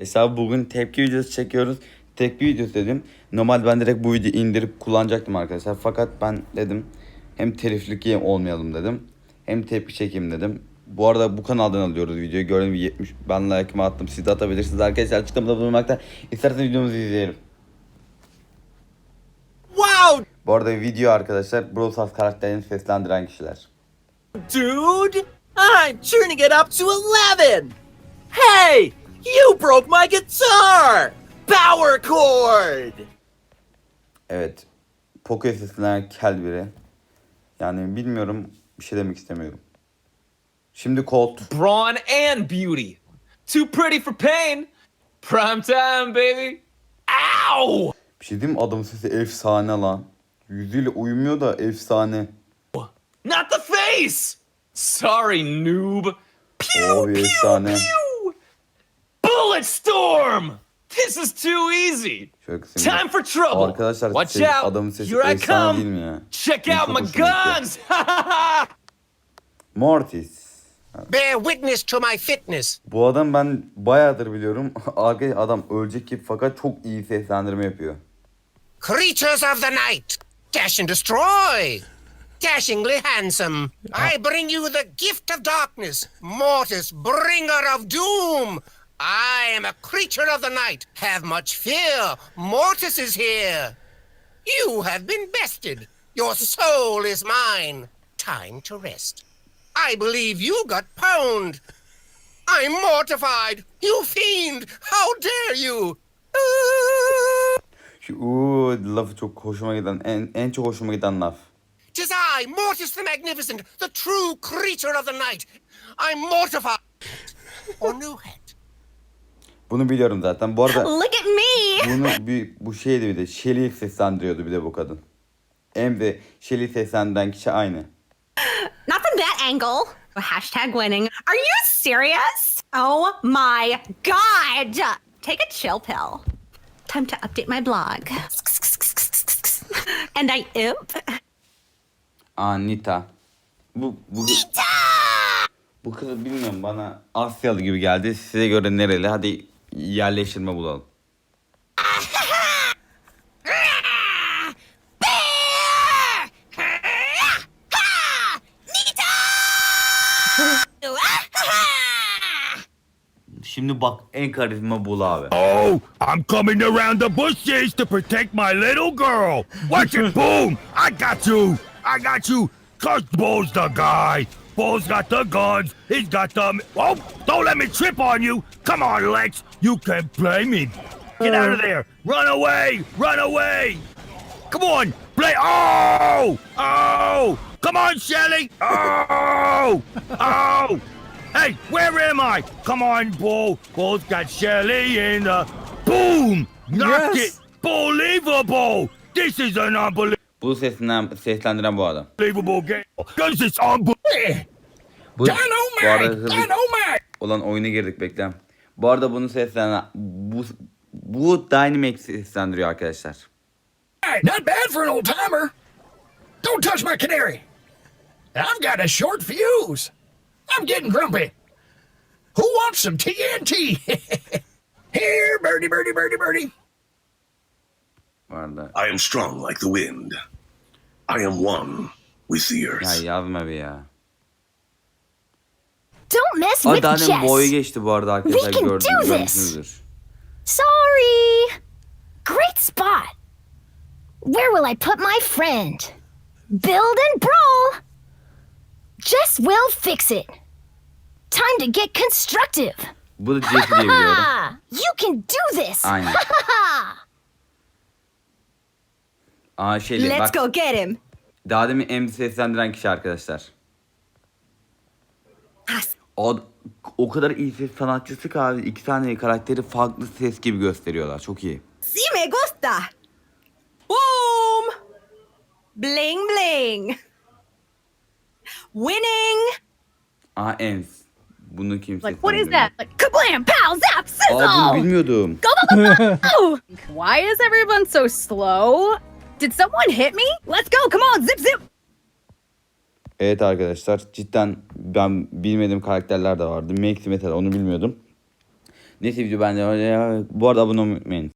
Hesabı bugün tepki videosu çekiyoruz. Tepki videosu dedim. Normal ben direkt bu videoyu indirip kullanacaktım arkadaşlar. Fakat ben dedim hem teliflik olmayalım dedim. Hem tepki çekeyim dedim. Bu arada bu kanaldan alıyoruz videoyu. Gördüğünüz gibi 70 ben like'ımı attım. Siz de atabilirsiniz arkadaşlar. Açıklamada bulunmakta. İsterseniz videomuzu izleyelim. Wow, Bu arada video arkadaşlar Brawl Stars karakterini seslendiren kişiler. dude! I'm turning it up to 11! Hey! You broke my guitar! Power chord! Evet. Poco'ya seslenen kel biri. Yani bilmiyorum. Bir şey demek istemiyorum. Şimdi Colt. brawn and beauty. Too pretty for pain. Prime time, baby. Ow! Bir şey diyeyim mi? Adamın sesi efsane lan. Yüzüyle uyumuyor da efsane. Not the face! Sorry, noob. Pew, Abi pew, efsane. pew! Bullet storm! This is too easy. Şöyle kısayım. Time for trouble. Arkadaşlar Watch ses- out. adamın sesi Here I efsane değil come. mi ya? Check Benim out çok my hoşuma gitti. guns. Mortis. Bear witness to my fitness. Bu adam ben bayağıdır biliyorum. Arkadaş adam ölecek gibi fakat çok iyi seslendirme yapıyor. Creatures of the night, dash and destroy. Dashingly handsome, I bring you the gift of darkness, Mortis, bringer of doom. I am a creature of the night. Have much fear. Mortis is here. You have been bested. Your soul is mine. Time to rest. I believe you got pwned. I'm mortified. You fiend! How dare you! Şu uuu lafı çok hoşuma giden en, en çok hoşuma giden laf. Tis I, Mortis the Magnificent, the true creature of the night. I'm mortified. or new head. Bunu biliyorum zaten. Bu arada Look at me! bunu bir bu şeydi bir de Shelly'i seslendiriyordu bir de bu kadın. Hem de Shelly'i seslendiren kişi aynı. Not from that angle. Hashtag winning. Are you serious? Oh my god! Take a chill pill. Time to update my blog. And I imp. Aa Nita. Bu bu Bu kız bilmiyorum bana Asyalı gibi geldi. Size göre nereli? Hadi yerleştirme bulalım. Şimdi bak en karizma bul abi. Oh, I'm coming around the bushes to protect my little girl. Watch it, boom! I got you! I got you! Cause Bull's the guy. Bull's got the guns. He's got the... Oh, don't let me trip on you. Come on, Lex. You can't play me. Get out of uh. there. Run away. Run away. Come on. Play... Oh! Oh! Come on, Shelly. Oh! Oh! Hey, where am I? Come on, Bull. Bull's got Shelly in the... Boom! Knocked Yes. it. Believable. This is an unbelievable Bu sesinden seslendiren bu adam. game. Because it's unbelievable. Bu, bu arada hızlı olan oyuna girdik bekle. Bu arada bunu seslenen bu bu Dynamax seslendiriyor arkadaşlar. Not bad for an old timer. Don't touch my canary. I've got a short fuse. I'm getting grumpy. Who wants some TNT? Here, birdie, birdie, birdie, birdie. I am strong like the wind. I am one with the Ya earth. yazma bir ya. Don't mess Aa with daha demin boyu Jess. geçti bu arada arkadaşlar can gördüm, do this. görmüşsünüzdür. Sorry. Great spot. Where will I put my friend? Build and brawl. Jess will fix it. Time to get constructive. Bu da Jesse diye biliyorum. Ah, you can do this. Aynen. Aa şeyli Let's bak. go get him. Daha demin M seslendiren kişi arkadaşlar. O, o kadar iyi ses sanatçısı ki abi iki tane karakteri farklı ses gibi gösteriyorlar. Çok iyi. Si me gusta. Boom! Bling bling. Winning. Aa Ems. Bunu kim Like what is that? Like kablam, pow, zap, Aa bunu sizzle. bilmiyordum. Oh, Why is everyone so slow? Did someone hit me? Let's go, come on, zip zip! Evet arkadaşlar cidden ben bilmediğim karakterler de vardı. Maxi mesela onu bilmiyordum. Neyse video bence. Bu arada abone olmayı unutmayın.